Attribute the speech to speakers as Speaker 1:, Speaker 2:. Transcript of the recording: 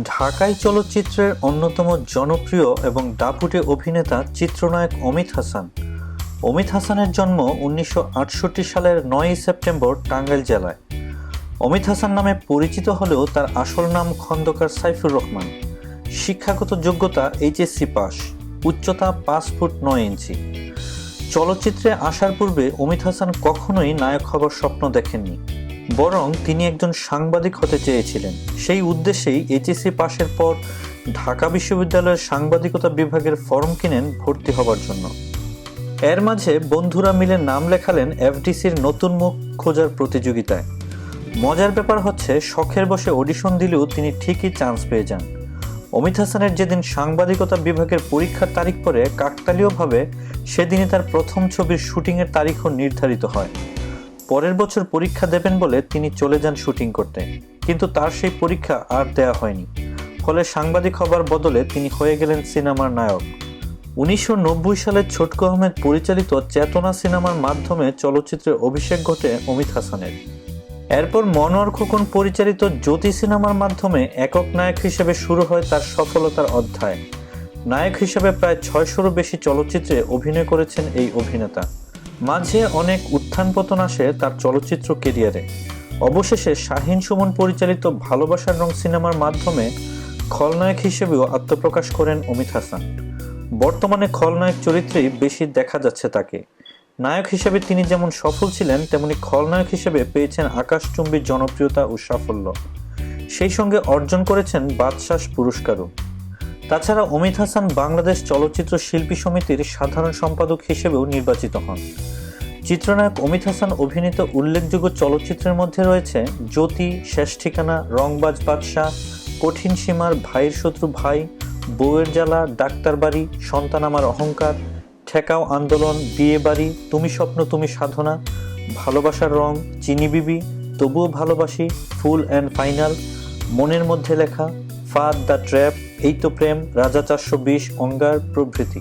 Speaker 1: ঢাকাই চলচ্চিত্রের অন্যতম জনপ্রিয় এবং দাপুটে অভিনেতা চিত্রনায়ক অমিত হাসান। অমিত হাসানের জন্ম উনিশশো আটষট্টি সালের নয়ই সেপ্টেম্বর টাঙ্গাইল জেলায়। অমিত হাসান নামে পরিচিত হলেও তার আসল নাম খন্দকার সাইফুর রহমান। শিক্ষাগত যোগ্যতা এইচএসসি পাস, উচ্চতা পাঁচ ফুট নয় ইঞ্চি। চলচ্চিত্রে আসার পূর্বে অমিত হাসান কখনোই নায়ক হবার স্বপ্ন দেখেননি। বরং তিনি একজন সাংবাদিক হতে চেয়েছিলেন। সেই উদ্দেশ্যেই এইচএসসি পাশের পর ঢাকা বিশ্ববিদ্যালয়ের সাংবাদিকতা বিভাগের ফর্ম কিনেন ভর্তি হবার জন্য। এর মাঝে বন্ধুরা মিলে নাম লেখালেন এফডিসির নতুন মুখ খোঁজার প্রতিযোগিতায়। মজার ব্যাপার হচ্ছে, শখের বসে অডিশন দিলেও তিনি ঠিকই চান্স পেয়ে যান। অমিত হাসানের যেদিন সাংবাদিকতা বিভাগের পরীক্ষার তারিখ পরে কাকতালীয়ভাবে সেদিনই তার প্রথম ছবির শুটিংয়ের তারিখও নির্ধারিত হয়। পরের বছর পরীক্ষা দেবেন বলে তিনি চলে যান শুটিং করতে। কিন্তু তার সেই পরীক্ষা আর দেয়া হয়নি। ফলে সাংবাদিক হবার বদলে তিনি হয়ে গেলেন সিনেমার নায়ক। উনিশশো নব্বই সালে ছোটকু আহমেদ পরিচালিত চেতনা সিনেমার মাধ্যমে চলচ্চিত্রে অভিষেক ঘটে অমিত হাসানের। এরপর মনোয়ার খোকন পরিচালিত জ্যোতি সিনেমার মাধ্যমে একক নায়ক হিসেবে শুরু হয় তার সফলতার অধ্যায়। নায়ক হিসেবে প্রায় ছয়শোরও বেশি চলচ্চিত্রে অভিনয় করেছেন এই অভিনেতা। মাঝে অনেক উত্থান পতন আসে, তার চলচ্চিত্র কেরিয়ারে। অবশেষে শাহিন সুমন পরিচালিত ভালোবাসার রং সিনেমার মাধ্যমে খলনায়ক হিসেবেও আত্মপ্রকাশ করেন অমিত হাসান। বর্তমানে খলনায়ক চরিত্রেই বেশি দেখা যাচ্ছে তাকে। নায়ক হিসেবে তিনি যেমন সফল ছিলেন, তেমনি খলনায়ক হিসেবে পেয়েছেন আকাশচুম্বী জনপ্রিয়তা ও সাফল্য। সেই সঙ্গে অর্জন করেছেন বাদশাস পুরস্কারও। তাছাড়া অমিত হাসান বাংলাদেশ চলচ্চিত্র শিল্পী সমিতির সাধারণ সম্পাদক হিসেবেও নির্বাচিত হন। চিত্রনায়ক অমিত হাসান অভিনীত উল্লেখযোগ্য চলচ্চিত্রের মধ্যে রয়েছে জ্যোতি, শেষ ঠিকানা, রংবাজ বাদশাহ, কঠিন সীমার ভাইয়ের শত্রু ভাই, বউয়ের জ্বালা, ডাক্তার বাড়ি, সন্তান আমার অহংকার, ঠেকাও আন্দোলন, বিয়ে বাড়ি, তুমি স্বপ্ন, তুমি সাধনা, ভালোবাসার রং, চিনি বিবি, তবুও ভালোবাসি, ফুল অ্যান্ড ফাইনাল, মনের মধ্যে লেখা ফাদ দ্য ট্র্যাপ এই তো প্রেম রাজা চারশো বিশ অঙ্গার প্রভৃতি।